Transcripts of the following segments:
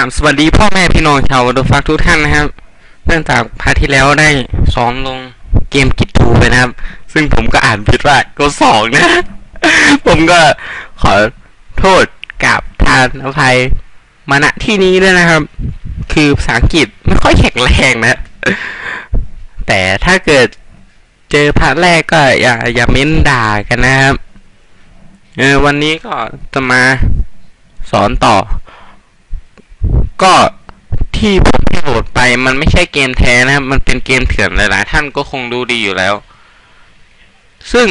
ราบสวัสดีพ่อแม่พี่น้องชาวดูฟักทุกท่านนะครับ เนื่องจากพาร์ทที่แล้วได้สอนลงเกมกิจทูไปนะครับ ซึ่งผมก็อ่านผิดว่าก็สองนะ ผมก็ขอโทษกับทานอภัยมาณที่นี้ด้วยนะครับ คือภาษาอังกฤษไม่ค่อยแข็งแรงนะ แต่ถ้าเกิดเจอพาร์ทแรกก็อย่าอย่าเม้นด่ากันนะครับ เออวันนี้ก็จะมาสอนต่อ ก็ที่ผมให้โหลดไปมันไม่ใช่เกมแท้นะครับ มันเป็นเกมเถื่อนหลายๆท่านก็คงรู้ดีอยู่แล้ว ซึ่ง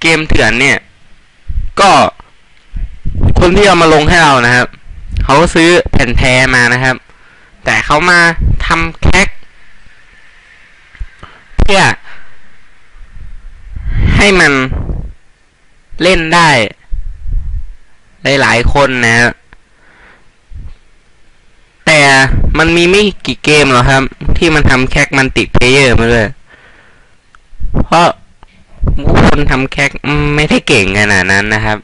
เกมเถื่อนเนี่ย ก็คนที่เอามาลงให้เรานะครับเขาซื้อแผ่นแท้มานะครับ แต่เขามาทำแคคเพื่อให้มันเล่นได้ หลายๆคนนะครับ มันมีไม่กี่เกมหรอกครับ ที่มันทำแคคมันติเพลเยอร์มาเลยเพราะคนทำแคคไม่ได้เก่งขนาดนั้นนะครับ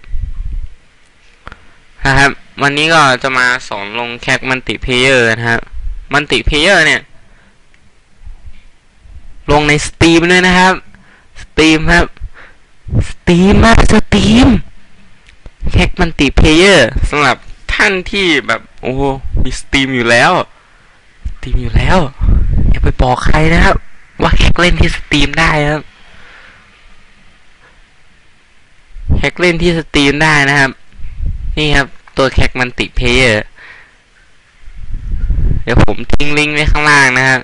นะครับ วันนี้ก็จะมาสอนลงแคคมันติเพเยอร์นะครับ มันติเพเยอร์เนี่ย ลงในสตรีมด้วยนะครับสตรีมครับสตรีมครับสตรีมแคคมันติเพเยอร์สำหรับท่านที่แบบ โอ้มีสตรีมอยู่แล้วสตรีมอยู่แล้ว อย่าไปบอกใครนะครับ ว่าแฮกเล่นที่สตรีมได้ครับแฮกเล่นที่สตรีมได้นะครับ นี่ครับ ตัวแคคมันติเพเยอร์เดี๋ยวผมทิ้งลิงก์ไว้ข้างล่างนะครับ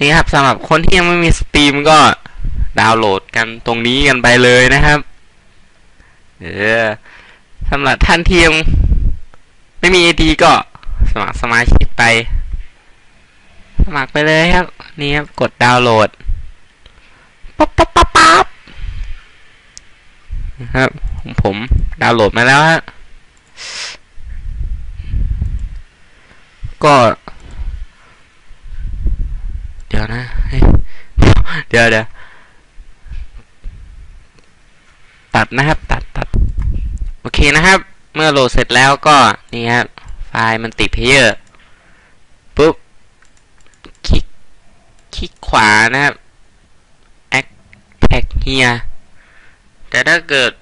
นี่ครับสำหรับคนที่ยังไม่มีสตรีมก็ดาวน์โหลดกันตรงนี้กันไปเลยนะครับ เออสำหรับท่านที่ยัง ไม่มีไอดีก็สมัครสมาชิกไป สมัครไปเลยครับ นี่ครับ กดดาวน์โหลดปั๊บปั๊บปั๊บปั๊บนะครับของผมดาวน์โหลดมาแล้วฮะก็ เดี๋ยวนะเดี๋ยวเดี๋ยวตัดนะครับ ตัดตัดโอเคนะครับ เมื่อโหลดเสร็จแล้วก็นี่ครับไฟล์มันติดเพเยอร์ปุ๊บคลิกคลิกขวานะครับ add tag here แต่ถ้าเกิด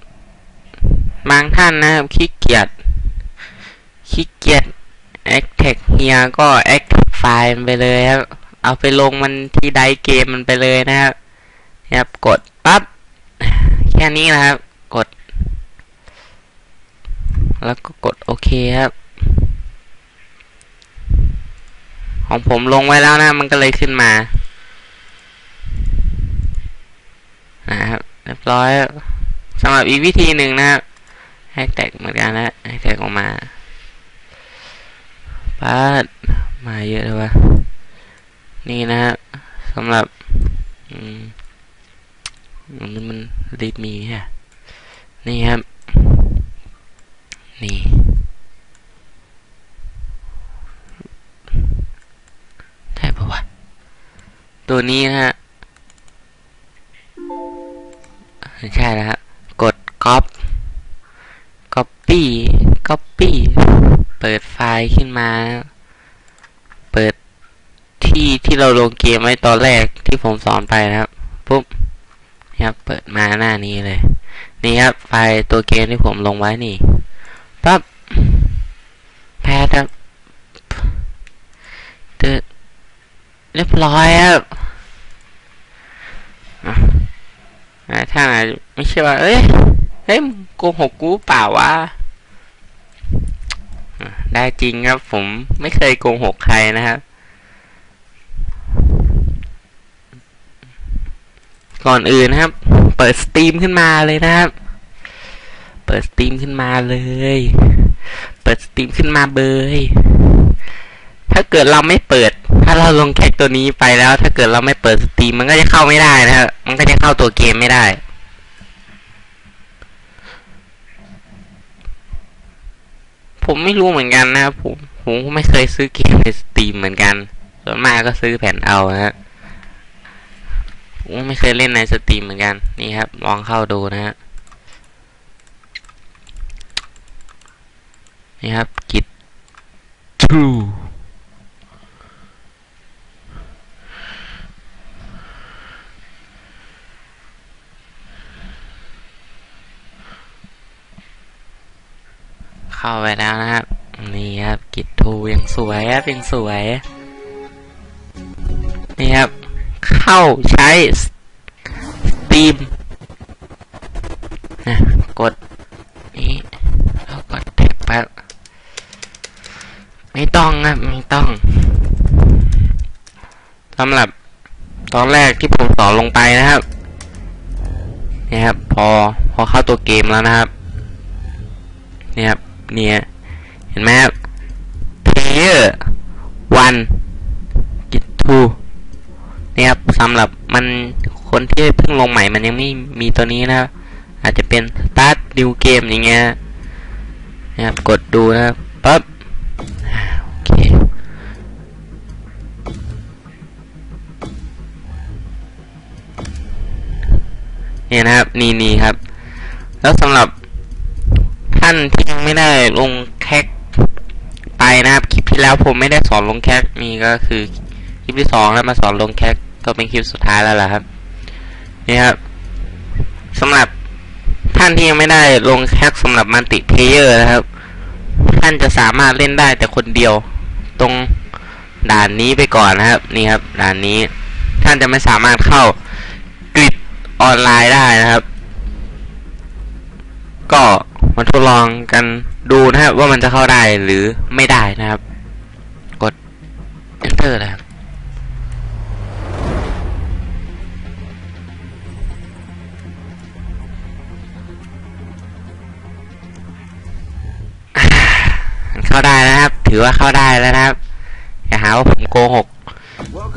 บางท่านนะครับขี้เกียจขี้เกียจ add tag here ก็ add ไฟล์มันไปเลยครับเอาไปลงมันที่ไดเกมมันไปเลยนะครับครับกดปั๊บแค่นี้นะครับ แล้วก็กดโอเคครับ ของผมลงไว้แล้วนะ มันก็เลยขึ้นมานะครับเรียบร้อยสำหรับอีกวิธีหนึ่งนะครับแฮกแท็กเหมือนกันนะแฮกแท็กออกมาปาดมาเยอะเลยวะนี่นะฮะสำหรับอืมอันมันรีบมีฮะนี่ครับ นี่ ใช่ปะวะ ตัวนี้นะฮะใช่แล้วฮะกด cop copy copy เปิดไฟล์ขึ้นมา เปิดที่ที่เราลงเกมไว้ตอนแรกที่ผมสอนไปนะครับปุ๊บนะครับเปิดมาหน้านี้เลย นี่ครับไฟล์ตัวเกมที่ผมลงไว้นี่ปั๊บ แพทครับเด เรียบร้อยครับถ้าไม่เชื่อว่า เอ้ย เฮ้ยโกหกกูเปล่าวะได้จริงครับ ผมไม่เคยโกหกใครนะครับก่อนอื่นนะครับ เปิดสตรีมขึ้นมาเลยนะครับ เปิดสตรีมขึ้นมาเลย เปิดสตรีมขึ้นมาเบยถ้าเกิดเราไม่เปิด ถ้าเราลงแคคตัวนี้ไปแล้ว ถ้าเกิดเราไม่เปิดสตรีมมันก็จะเข้าไม่ได้นะครับมันก็จะเข้าตัวเกมไม่ได้ผมไม่รู้เหมือนกันนะครับผมผมไม่เคยซื้อเกมในสตรีมเหมือนกัน ส่วนมากก็ซื้อแผ่นเอานะฮะผมไม่เคยเล่นในสตรีมเหมือนกันนี่ครับ ลองเข้าดูนะฮะนี่ครับกิจ two เข้าไปแล้วนะครับ นี่ครับกิจทูยังสวยครับยังสวย นี่ครับ เข้าใช้สตรีมอะกด นี่แล้วกดแท็บไปไม่ต้องครับไม่ต้องสำหรับตอนแรกที่ผมสอลงไปนะครับนี่ครับ พอพอเข้าตัวเกมแล้วนะครับนี่ครับ เนี่ย เห็นไหมครับ player one git two นี่ครับสำหรับมันคนที่เพิ่งลงใหม่มันยังไม่มีตัวนี้นะครับอาจจะเป็น start new game อย่างเงี้ยนะครับกดดูนะครับปั๊บโอเคเนี่ยนะครับนี่นี่ครับ แล้วสำหรับานที่ยังไม่ได้ลงแคกไปนะครับคลิปที่แล้วผมไม่ได้สอนลงแคกนี่ก็คือคลิปที่สองแล้วมาสอนลงแคกก็เป็นคลิปสุดท้ายแล้วล่ะครับนี่ครับสำหรับท่านที่ยังไม่ได้ลงแคกสำหรับมัลติเพเยอร์นะครับ ท่านจะสามารถเล่นได้แต่คนเดียวตรงด่านนี้ไปก่อนนะครับ นี่ครับด่านนี้ท่านจะไม่สามารถเข้ากริดออนไลน์ได้นะครับ ก็ มาทดลองกันดูนะครับว่ามันจะเข้าได้หรือไม่ได้นะครับ กด enter นะครับเข้าได้นะครับ ถือว่าเข้าได้แล้วนะครับ อย่าหาว่าผมโกหก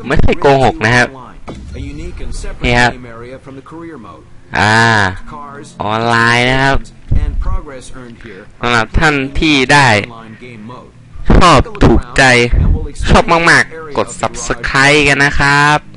ไม่ใช่โกหกนะครับนี่นี่คครัรับบอ่า ออนไลน์นะครับ สำหรับท่านที่ได้ชชออบบถูถูกกใจใจชชออบบมามากกๆๆกกดด subscribe subscribe กันนะครับ